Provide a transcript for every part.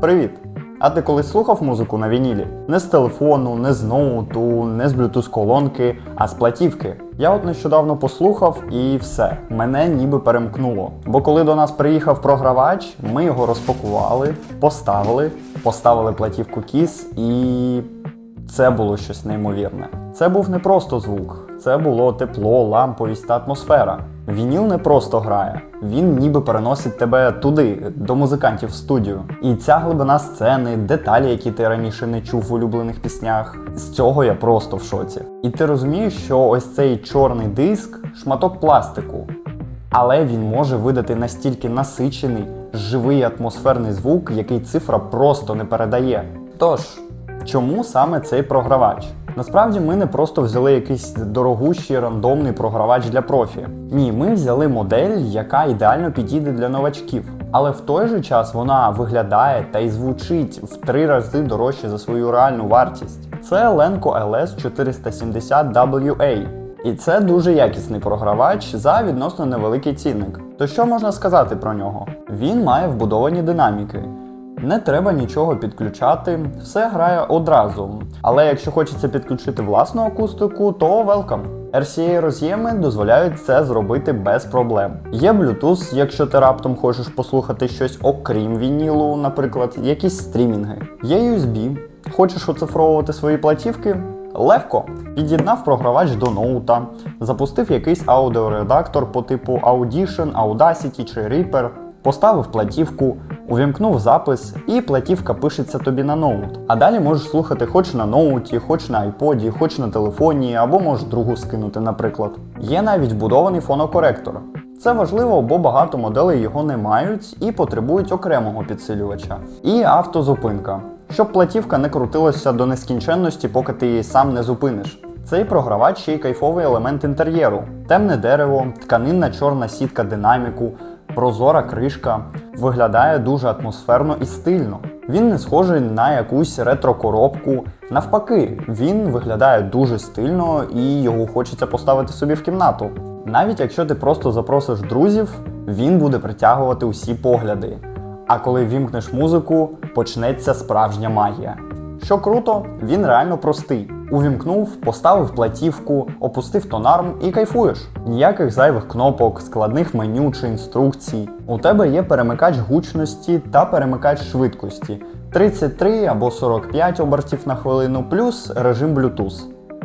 Привіт! А ти колись слухав музику на вінілі? Не з телефону, не з ноуту, не з Bluetooth колонки, а з платівки. Я от нещодавно послухав і все, мене ніби перемкнуло. Бо коли до нас приїхав програвач, ми його розпакували, поставили, поставили платівку кіс і. Це було щось неймовірне. Це був не просто звук, це було тепло, ламповість та атмосфера. Вініл не просто грає, він ніби переносить тебе туди, до музикантів в студію. І ця глибина сцени, деталі, які ти раніше не чув в улюблених піснях. З цього я просто в шоці. І ти розумієш, що ось цей чорний диск шматок пластику, але він може видати настільки насичений, живий атмосферний звук, який цифра просто не передає. Тож, чому саме цей програвач? Насправді ми не просто взяли якийсь дорогущий рандомний програвач для профі. Ні, ми взяли модель, яка ідеально підійде для новачків. Але в той же час вона виглядає та й звучить в три рази дорожче за свою реальну вартість. Це Lenco LS 470 WA. І це дуже якісний програвач за відносно невеликий цінник. То що можна сказати про нього? Він має вбудовані динаміки. Не треба нічого підключати, все грає одразу. Але якщо хочеться підключити власну акустику, то welcome. RCA роз'єми дозволяють це зробити без проблем. Є Bluetooth, якщо ти раптом хочеш послухати щось окрім вінілу, наприклад, якісь стрімінги. Є USB. Хочеш оцифровувати свої платівки? Легко. Під'єднав програвач до ноута, запустив якийсь аудіоредактор по типу Audition, Audacity чи Reaper, поставив платівку, увімкнув запис, і платівка пишеться тобі на ноут. А далі можеш слухати хоч на ноуті, хоч на айподі, хоч на телефоні, або можеш другу скинути, наприклад. Є навіть вбудований фонокоректор. Це важливо, бо багато моделей його не мають і потребують окремого підсилювача. І автозупинка, щоб платівка не крутилася до нескінченності, поки ти її сам не зупиниш. Цей програвач ще й кайфовий елемент інтер'єру: темне дерево, тканинна чорна сітка динаміку, прозора кришка. Виглядає дуже атмосферно і стильно. Він не схожий на якусь ретро-коробку. Навпаки, він виглядає дуже стильно і його хочеться поставити собі в кімнату. Навіть якщо ти просто запросиш друзів, він буде притягувати усі погляди. А коли вімкнеш музику, почнеться справжня магія. Що круто, він реально простий. Увімкнув, поставив платівку, опустив тонарм і кайфуєш. Ніяких зайвих кнопок, складних меню чи інструкцій. У тебе є перемикач гучності та перемикач швидкості 33 або 45 обертів на хвилину, плюс режим Bluetooth.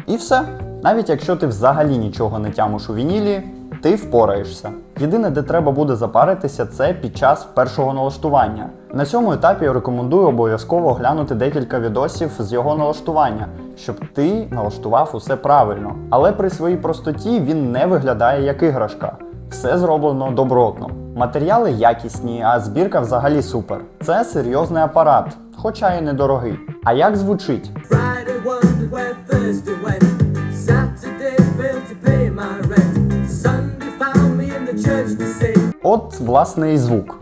І все. Навіть якщо ти взагалі нічого не тямиш у вінілі, ти впораєшся. Єдине, де треба буде запаритися, це під час першого налаштування. На цьому етапі я рекомендую обов'язково оглянути декілька відосів з його налаштування, щоб ти налаштував усе правильно. Але при своїй простоті він не виглядає як іграшка. Все зроблено добротно. Матеріали якісні, а збірка взагалі супер. Це серйозний апарат, хоча й недорогий. А як звучить? От, власне, і звук.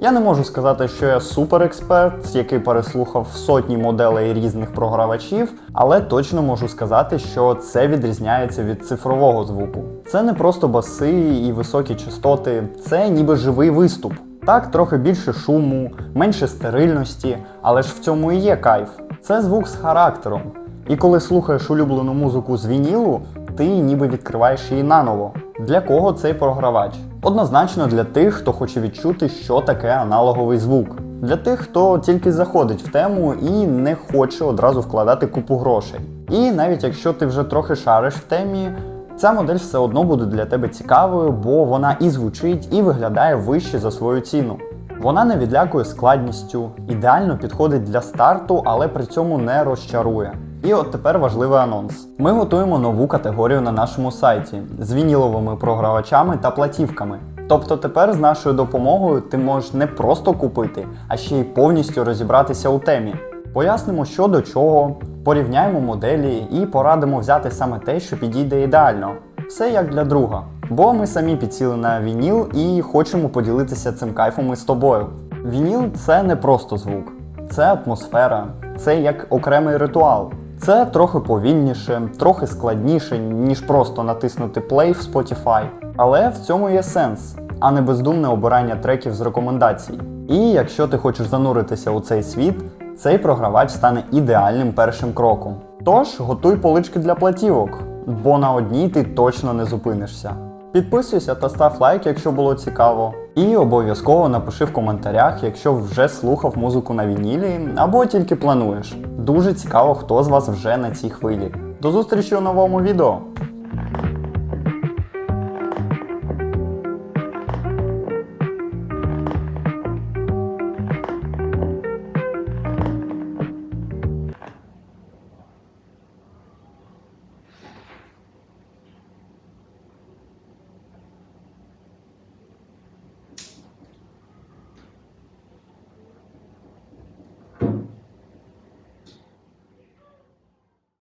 Я не можу сказати, що я суперексперт, який переслухав сотні моделей різних програвачів, але точно можу сказати, що це відрізняється від цифрового звуку. Це не просто баси і високі частоти, це ніби живий виступ. Так, трохи більше шуму, менше стерильності, але ж в цьому і є кайф. Це звук з характером. І коли слухаєш улюблену музику з вінілу, ти ніби відкриваєш її наново. Для кого цей програвач? Однозначно для тих, хто хоче відчути, що таке аналоговий звук. Для тих, хто тільки заходить в тему і не хоче одразу вкладати купу грошей. І навіть якщо ти вже трохи шариш в темі, ця модель все одно буде для тебе цікавою, бо вона і звучить, і виглядає вище за свою ціну. Вона не відлякує складністю, ідеально підходить для старту, але при цьому не розчарує. І от тепер важливий анонс. Ми готуємо нову категорію на нашому сайті з вініловими програвачами та платівками. Тобто тепер з нашою допомогою ти можеш не просто купити, а ще й повністю розібратися у темі. Пояснимо, що до чого, порівняємо моделі і порадимо взяти саме те, що підійде ідеально. Все як для друга. Бо ми самі підсіли на вініл і хочемо поділитися цим кайфом із тобою. Вініл це не просто звук, це атмосфера, це як окремий ритуал. Це трохи повільніше, трохи складніше, ніж просто натиснути play в Spotify. Але в цьому є сенс, а не бездумне обирання треків з рекомендацій. І якщо ти хочеш зануритися у цей світ, цей програвач стане ідеальним першим кроком. Тож готуй полички для платівок, бо на одній ти точно не зупинишся. Підписуйся та став лайк, якщо було цікаво. І обов'язково напиши в коментарях, якщо вже слухав музику на вінілі або тільки плануєш. Дуже цікаво, хто з вас вже на цій хвилі. До зустрічі у новому відео!